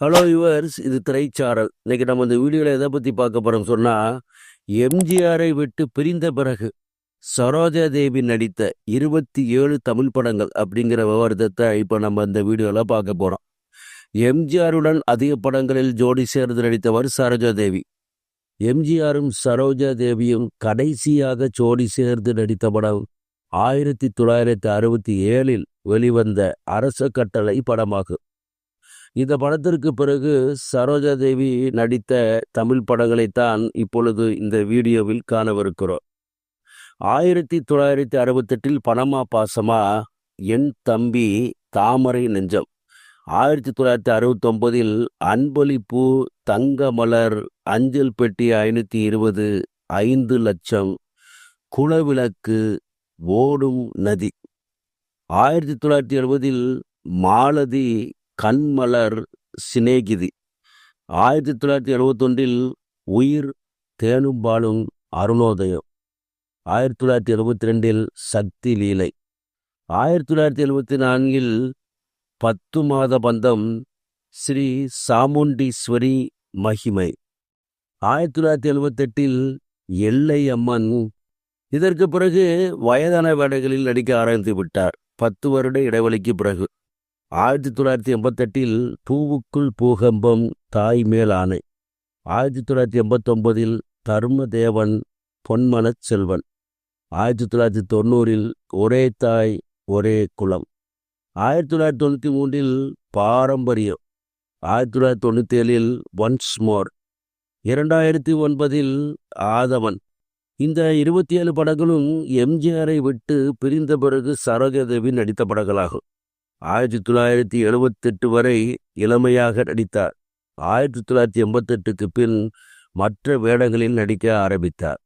Hello yours இது திரைச்சாரல். இன்னைக்கு நம்ம இந்த வீடியோவில் எதை பற்றி பார்க்க போகிறோம் சொன்னால் எம்ஜிஆரை விட்டு பிரிந்த பிறகு சரோஜா தேவி நடித்த இருபத்தி ஏழு தமிழ் படங்கள் அப்படிங்கிற விவரத்தை இப்போ நம்ம இந்த வீடியோவில் பார்க்க போகிறோம் எம்ஜிஆருடன் அதிக படங்களில் ஜோடி சேர்ந்து நடித்தவர் சரோஜா தேவி எம்ஜிஆரும் சரோஜா தேவியும் கடைசியாக ஜோடி சேர்ந்து நடித்த படம் ஆயிரத்தி தொள்ளாயிரத்தி அறுபத்தி ஏழில் வெளிவந்த அரச கட்டளை படமாகும். இந்த படத்திற்கு பிறகு சரோஜா தேவி நடித்த தமிழ் படங்களைத்தான் இப்பொழுது இந்த வீடியோவில் காணவிருக்கிறோம். ஆயிரத்தி தொள்ளாயிரத்தி அறுபத்தெட்டில் பணமா பாசமா என் தம்பி தாமரை நெஞ்சம். ஆயிரத்தி தொள்ளாயிரத்தி அறுபத்தொன்பதில் அன்பளிப்பு தங்க மலர் அஞ்சல் பெட்டி ஐநூற்றி இருபது ஐந்து லட்சம் குலவிளக்கு ஓடும் நதி. ஆயிரத்தி தொள்ளாயிரத்தி எழுபதில் மாலதி கண்மலர் சிநேகிதி. ஆயிரத்தி தொள்ளாயிரத்தி எழுபத்தொன்றில் உயிர் தேனும்பாலும் அருணோதயம். ஆயிரத்தி தொள்ளாயிரத்தி எழுபத்தி ரெண்டில் சக்தி லீலை. ஆயிரத்தி தொள்ளாயிரத்தி எழுபத்தி நான்கில் பத்து மாத பந்தம் ஸ்ரீ சாமுண்டீஸ்வரி மகிமை. ஆயிரத்தி தொள்ளாயிரத்தி எழுபத்தெட்டில் எல்லை அம்மன். இதற்கு பிறகு வயதான வேடைகளில் நடிக்க ஆரம்பித்து விட்டார். பத்து வருட இடைவெளிக்கு பிறகு. ஆயிரத்தி தொள்ளாயிரத்தி எண்பத்தெட்டில் பூவுக்குள் பூகம்பம் தாய் மேல் ஆணை. ஆயிரத்தி தொள்ளாயிரத்தி எண்பத்தொன்பதில் தர்மதேவன் பொன்மனச் செல்வன். ஆயிரத்தி தொள்ளாயிரத்தி தொண்ணூறில் ஒரே தாய் ஒரே குலம். ஆயிரத்தி தொள்ளாயிரத்தி தொண்ணூற்றி மூன்றில் பாரம்பரியம். ஆயிரத்தி தொள்ளாயிரத்தி தொண்ணூற்றி ஏழில் ஒன்ஸ் மோர். இரண்டாயிரத்தி ஒன்பதில் ஆதவன். இந்த இருபத்தி ஏழு படங்களும் எம்ஜிஆரை விட்டு பிரிந்த பிறகு சரோஜாதேவி நடித்த படங்களாகும். ஆயிரத்தி தொள்ளாயிரத்தி எழுபத்தெட்டு வரை இளமையாக நடித்தார். ஆயிரத்தி தொள்ளாயிரத்தி எண்பத்தெட்டுக்கு பின் மற்ற வேடங்களில் நடிக்க ஆரம்பித்தார்.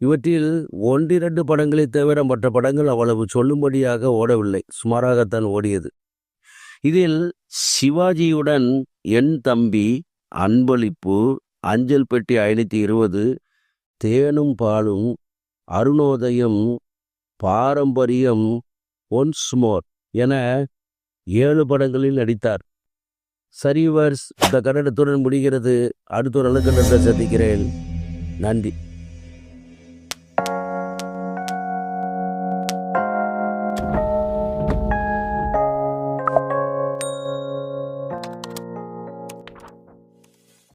இவற்றில் ஒன்றிரண்டு படங்களை தவிர மற்ற படங்கள் அவ்வளவு சொல்லும்படியாக ஓடவில்லை. சுமாராகத்தான் ஓடியது. இதில் சிவாஜியுடன் என் தம்பி அன்பளிப்பு அஞ்சல் பெட்டி ஐநூற்றி இருபது தேனும் பாலும் அருணோதயம் பாரம்பரியம் ஒன்ஸ் மோர் என ஏழு படங்களில் நடித்தார். சரிவர்ஸ் இந்த கன்னடத்துடன் முடிகிறது. அடுத்த ஒரு நல்ல கன்னடத்தை சந்திக்கிறேன். நன்றி.